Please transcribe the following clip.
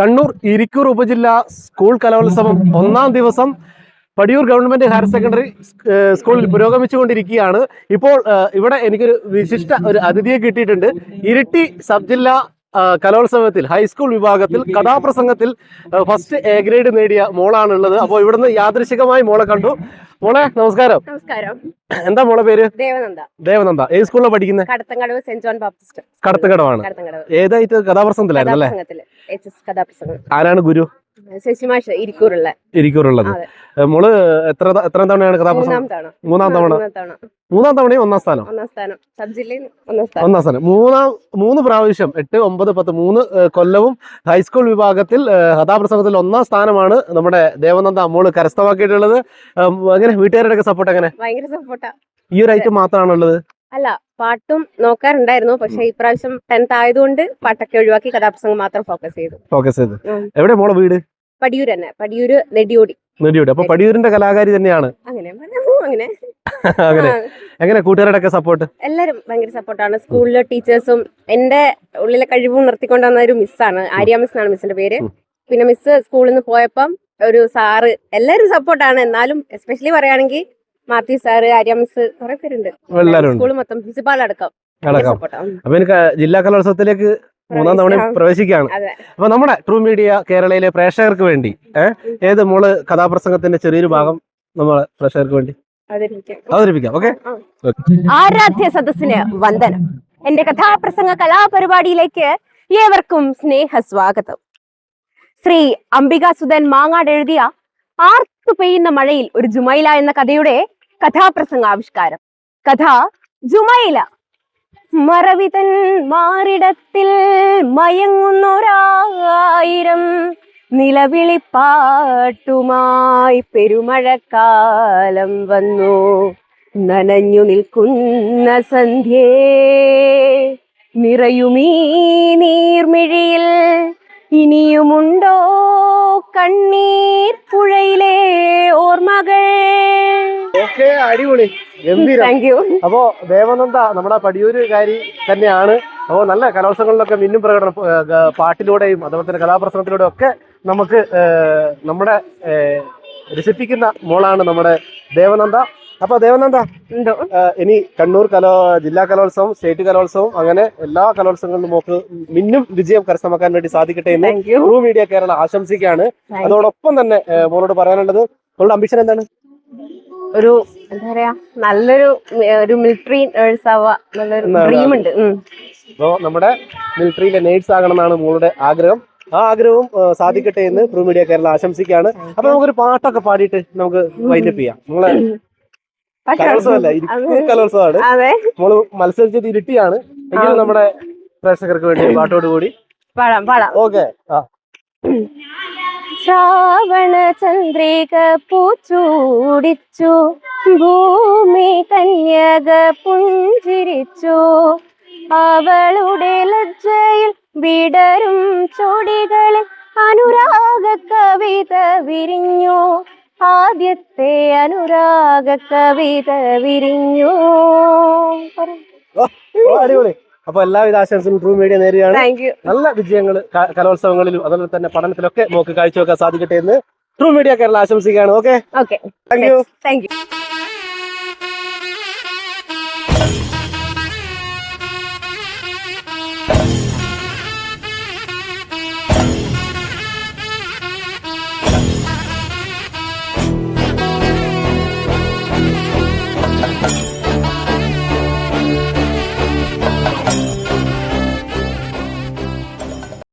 കണ്ണൂർ ഇരിക്കൂർ ഉപജില്ല സ്കൂൾ കലോത്സവം ഒന്നാം ദിവസം പടിയൂർ ഗവൺമെന്റ് ഹയർ സെക്കൻഡറി സ്കൂളിൽ പുരോഗമിച്ചുകൊണ്ടിരിക്കുകയാണ്. ഇപ്പോൾ ഇവിടെ എനിക്കൊരു വിശിഷ്ട ഒരു അതിഥിയെ കിട്ടിയിട്ടുണ്ട്. ഇരിട്ടി സബ് ജില്ലാ കലോത്സവത്തിൽ ഹൈസ്കൂൾ വിഭാഗത്തിൽ കഥാപ്രസംഗത്തിൽ ഫസ്റ്റ് എ ഗ്രേഡ് നേടിയ മോളാണുള്ളത്. അപ്പോൾ ഇവിടുന്ന് യാദൃശികമായി മോളെ കണ്ടു. മോളെ നമസ്കാരം. നമസ്കാരം. എന്താ മോളെ പേര്? ദേവനന്ദ. ദേവനന്ദ. ഏത് സ്കൂളിലാണ് പഠിക്കുന്നത് കടത്തങ്കടവ് സെന്റ് ജോൺ ബാപ്റ്റിസ്റ്റ്. കടത്തങ്കടവാണ് കടത്തങ്കടവ് ഏതായിട്ട് കഥാപ്രസംഗത്തിലായിരുന്നു അല്ലേ ആരാണ് ഗുരു? ശശിമാഷ് ഇരിക്കൂറുള്ള. ഇരിക്കൂറുള്ളത്. മോൾ എത്ര എത്ര തവണയാണ് കഥാപ്രസംഗം മൂന്നാം തവണ. മൂന്നാം തവണ. മൂന്നാം തവണ. മൂന്നാം തവണയും ഒന്നാം സ്ഥാനം. ഒന്നാം സ്ഥാനം. സബ് ജില്ലയിൽ ഒന്നാം സ്ഥാനം. മൂന്നാം മൂന്ന് പ്രാവശ്യം എട്ട് ഒമ്പത് പത്ത് മൂന്ന് കൊല്ലവും ഹൈസ്കൂൾ വിഭാഗത്തിൽ കഥാപ്രസംഗത്തിൽ ഒന്നാം സ്ഥാനമാണ് നമ്മുടെ ദേവനന്ദ മോൾ കരസ്ഥമാക്കിയിട്ടുള്ളത്. എങ്ങനെ? വീട്ടുകാരുടെ സപ്പോർട്ട് എങ്ങനെ? ഭയങ്കര സപ്പോർട്ടാ ഈ ഒരു ഐറ്റം മാത്രമാണുള്ളത്? അല്ല പാട്ടും നോക്കാറുണ്ടായിരുന്നു. പക്ഷെ ഇപ്രാവശ്യം ടെൻത്ത് ആയതുകൊണ്ട് പാട്ടൊക്കെ ഒഴിവാക്കി കഥാപ്രസംഗം മാത്രം ഫോക്കസ് ചെയ്തു. ഫോക്കസ് ചെയ്തു. എവിടെ മോളെ വീട്? പടിയൂര് തന്നെ പടിയൂര് നെടിയോടി. നെടിയോടി. അപ്പൊ പടിയൂരിന്റെ കലാകാരി തന്നെയാണ്. അങ്ങനെ അങ്ങനെ. അങ്ങനെ. എങ്ങനെ കൂട്ടുകാരുടെ സപ്പോർട്ട് എല്ലാരും ഭയങ്കര സപ്പോർട്ടാണ് സ്കൂളിലെ ടീച്ചേഴ്സും എന്റെ ഉള്ളിലെ കഴിവ് ഉണർത്തിക്കൊണ്ടുവന്ന ഒരു മിസ്സാണ് ആര്യ മിസ് എന്നാണ് മിസ്സിന്റെ പേര്. പിന്നെ മിസ് സ്കൂളിൽ നിന്ന് പോയപ്പം ഒരു സാറ് എല്ലാരും സപ്പോർട്ടാണ് എന്നാലും എസ്പെഷ്യലി പറയുകയാണെങ്കിൽ മാത്യു സാറ് ആര്യ മിസ് കുറെ പേരുണ്ട്. സ്കൂൾ മൊത്തം പ്രിൻസിപ്പാൾ അടക്കം. അടക്കം. സപ്പോർട്ടാണ് അപ്പൊ എനിക്ക് ജില്ലാ കലോത്സവത്തിലേക്ക് മൂന്നാം തവണ പ്രവേശിക്കുകയാണ്. അപ്പൊ നമ്മുടെ ട്രൂ മീഡിയ കേരളയിലെ പ്രേക്ഷകർക്ക് വേണ്ടി ഏഹ് ഏത് മോൾ കഥാപ്രസംഗത്തിന്റെ ചെറിയൊരു ഭാഗം നമ്മളെ പ്രേക്ഷകർക്ക് വേണ്ടി? അവതരിപ്പിക്കാം. ഓക്കെ? ആരാധ്യ സദസ്സിന് വന്ദനം. എന്റെ കഥാപ്രസംഗ കലാപരിപാടിയിലേക്ക് ഏവർക്കും സ്നേഹ സ്വാഗതം ശ്രീ അംബികാസുധൻ മാങ്ങാട് എഴുതിയ ആർത്തു പെയ്യുന്ന മഴയിൽ ഒരു ജുമൈല എന്ന കഥയുടെ കഥാപ്രസംഗ ആവിഷ്കാരം കഥ ജുമൈല. മറവിതൻ മാറിടത്തിൽ മയങ്ങുന്നൊരായിരം നിലവിളിപ്പാട്ടുമായി പെരുമഴക്കാലം വന്നു. നനഞ്ഞു നിൽക്കുന്ന സന്ധ്യേ നിറയുമീ നീർമിഴിയിൽ ഇനിയുമുണ്ടോ? കണ്ണീർ പുഴയിലെ ഓർമ്മകൾ ഓക്കെ അടിപൊളി. ഗംഭീരം. അപ്പോ ദേവനന്ദ നമ്മുടെ പടിയൂരുകാരി തന്നെയാണ്. അപ്പോൾ നല്ല കലോത്സവങ്ങളിലൊക്കെ മിന്നും പ്രകടനം പാട്ടിലൂടെയും അതുപോലെ തന്നെ കലാപ്രസംഗത്തിലൂടെയും ഒക്കെ നമുക്ക് നമ്മുടെ രസിപ്പിക്കുന്ന മോളാണ് നമ്മുടെ ദേവനന്ദ. അപ്പൊ ദേവനന്ദ ഇനി കണ്ണൂർ കലോ ജില്ലാ കലോത്സവം സ്റ്റേറ്റ് കലോത്സവം അങ്ങനെ എല്ലാ കലോത്സവങ്ങളിലും നമുക്ക് മിന്നും വിജയം കരസ്ഥമാക്കാൻ വേണ്ടി സാധിക്കട്ടെ എന്ന് റൂ മീഡിയ കേരള ആശംസിക്കുകയാണ്. അതോടൊപ്പം തന്നെ മോളോട് പറയാനുള്ളത് മോളുടെ അംബിഷൻ എന്താണ്? ഒരു എന്താ പറയാ നല്ലൊരു ഒരു മിലിറ്ററി നേഴ്സ് ആവുക നല്ലൊരു ഡ്രീം ഉണ്ട്. അപ്പോ അപ്പോൾ നമ്മുടെ മിലിറ്ററിയിലെ നേഴ്സ് ആകണം എന്നാണ് മോളുടെ ആഗ്രഹം. ആ ആഗ്രഹവും സാധിക്കട്ടെ എന്ന് പ്രൂ മീഡിയ കേരള ആശംസിക്കുകയാണ്. അപ്പൊ നമുക്കൊരു പാട്ടൊക്കെ പാടിയിട്ട് നമുക്ക് വൈൻഡപ്പ് ചെയ്യാം. നമ്മളെ കലോത്സവമല്ല? കലോത്സവമാണ്. നമ്മൾ മത്സരിച്ചത് ഇരുട്ടിയാണ്. എങ്കിലും നമ്മുടെ പ്രേക്ഷകർക്ക് വേണ്ടി പാട്ടോട് കൂടി പാടാം പാടാം. ഓക്കെ. ആ. ശ്രാവണ ചന്ദ്രിക പൂച്ചൂടിച്ചു ഭൂമി കന്യക പുഞ്ചിരിച്ചു അവളുടെ ലജ്ജയിൽ വിടരും ചൊടികളിൽ അനുരാഗ കവിത വിരിഞ്ഞു. ആദ്യത്തെ അനുരാഗ കവിത വിരിഞ്ഞു. അടിപൊളി. അപ്പൊ എല്ലാവിധ ആശംസകളും ട്രൂ മീഡിയ നേരെയാണ് നല്ല വിജയങ്ങൾ കലോത്സവങ്ങളിലും അതുപോലെ തന്നെ പഠനത്തിലൊക്കെ നമുക്ക് കാഴ്ചവെക്കാൻ സാധിക്കട്ടെ എന്ന് ട്രൂ മീഡിയ കേരള ആശംസിക്കുകയാണ്. Okay okay thank you thank you